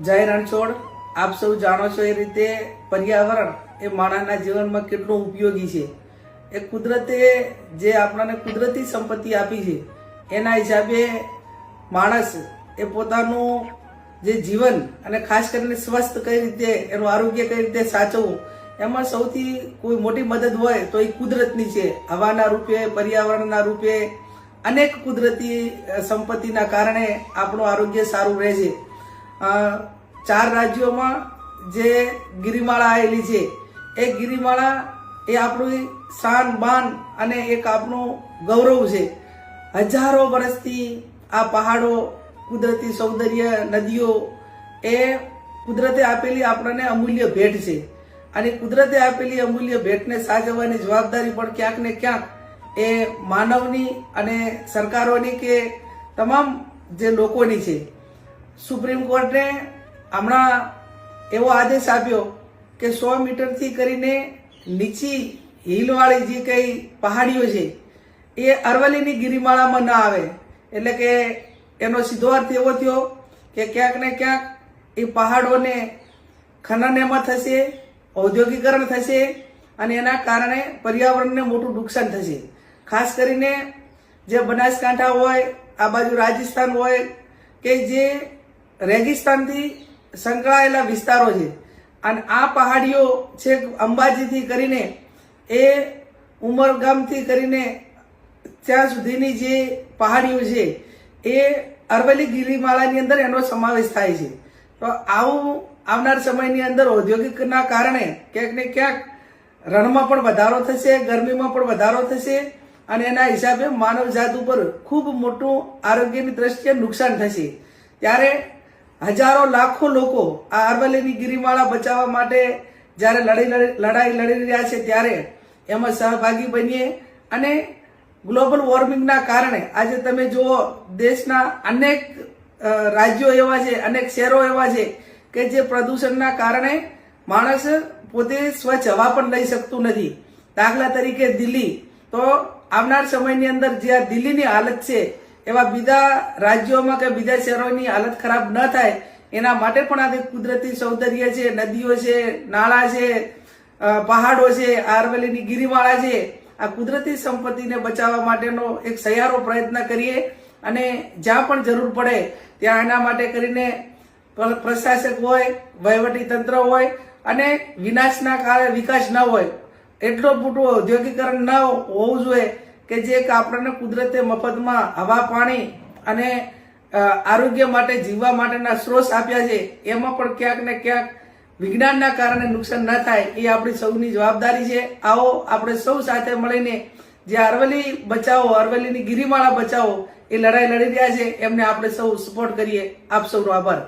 જય રણછોડ. આપ સૌ જાણો છો એ રીતે પર્યાવરણ એ માણસના જીવનમાં કેટલું ઉપયોગી છે. એ કુદરતે જે આપણને કુદરતી સંપત્તિ આપી છે, એના હિસાબે માણસ એ પોતાનું જે જીવન અને ખાસ કરીને સ્વસ્થ કઈ રીતે, એનું આરોગ્ય કઈ રીતે સાચવવું, એમાં સૌથી કોઈ મોટી મદદ હોય તો એ કુદરતની છે. હવાના રૂપે, પર્યાવરણના રૂપે અનેક કુદરતી સંપત્તિના કારણે આપણું આરોગ્ય સારું રહે છે. ચાર રાજ્યોમાં જે ગિરિમાળા આવેલી છે, એ ગિરિમાળા એ આપણી શાન, બાન અને એક આપણું ગૌરવ છે. હજારો વર્ષથી આ પહાડો, કુદરતી સૌંદર્ય, નદીઓ, એ કુદરતે આપેલી આપણને અમૂલ્ય ભેટ છે. અને કુદરતે આપેલી અમૂલ્ય ભેટને સાચવવાની જવાબદારી પણ ક્યાંક ને ક્યાંક એ માનવની અને સરકારોની કે તમામ જે લોકોની છે. સુપ્રીમ કોર્ટે હમણાં એવો આદેશ આપ્યો કે સો મીટરથી કરીને નીચી હિલવાળી જે કંઈ પહાડીઓ છે, એ અરવલ્લીની ગિરિમાળામાં ન આવે. એટલે કે એનો સીધો અર્થ એવો થયો કે ક્યાંક ને ક્યાંક એ પહાડોને ખનન એમાં થશે, ઔદ્યોગિકરણ થશે, અને એના કારણે પર્યાવરણને મોટું નુકસાન થશે. ખાસ કરીને જે બનાસકાંઠા હોય, આ બાજુ રાજસ્થાન હોય, કે જે રેગિસ્તાનથી સંકળાયેલા વિસ્તારો છે. અને આ પહાડીઓ છેક અંબાજીથી કરીને એ ઉમરગામથી કરીને ત્યાં સુધીની જે પહાડીઓ છે, એ અરવલ્લી ગિરિમાળાની અંદર એનો સમાવેશ થાય છે. તો આવું આવનાર સમયની અંદર ઔદ્યોગિકના કારણે ક્યાંક ને ક્યાંક રણમાં પણ વધારો થશે, ગરમીમાં પણ વધારો થશે અને એના હિસાબે માનવજાત ઉપર ખૂબ મોટું આરોગ્યની દ્રષ્ટિએ નુકસાન થશે. ત્યારે હજારો લાખો લોકો આ અરવલ્લીની ગિરિમાળા બચાવવા માટે જ્યારે લડી લડી- લડાઈ લડી રહ્યા છે ત્યારે એમાં સહભાગી બનીએ. અને ગ્લોબલ વોર્મિંગના કારણે આજે તમે જુઓ, દેશના અનેક રાજ્યો એવા છે, અનેક શહેરો એવા છે કે જે પ્રદૂષણના કારણે માણસ પોતે સ્વચ્છ હવા પણ લઈ શકતું નથી. દાખલા તરીકે દિલ્હી. તો આવનાર સમયની અંદર જે આ દિલ્હીની હાલત છે એવા બીજા રાજ્યોમાં કે બીજા શહેરોની હાલત ખરાબ ન થાય, એના માટે પણ આ જે કુદરતી સૌંદર્ય છે, નદીઓ છે, નાળા છે પહાડો છે આરવેલીની ગિરિમાળા છે. આ કુદરતી સંપત્તિને બચાવવા માટેનો એક સહિયારો પ્રયત્ન કરીએ અને જ્યાં પણ જરૂર પડે ત્યાં એના માટે કરીને પ્રશાસક હોય, વહીવટી તંત્ર હોય અને વિનાશના કારણે વિકાસ ન હોય. એટલો મોટું ઔદ્યોગિકરણ ન હોવું જોઈએ. કે જે આપણને કુદરતે મફતમાં હવા, પાણી અને આરોગ્ય માટે, જીવવા માટેના સ્ત્રોત આપ્યા છે, એમાં પણ ક્યાંક ને ક્યાંક વિજ્ઞાનના કારણે નુકસાન ન થાય એ આપણી સૌની જવાબદારી છે. આવો આપણે સૌ સાથે મળીને જે અરવલ્લી બચાવો, અરવલ્લીની ગિરિમાળા બચાવો એ લડાઈ લડી રહ્યા છે, એમને આપણે સૌ સપોર્ટ કરીએ. આપ સૌનો આભાર.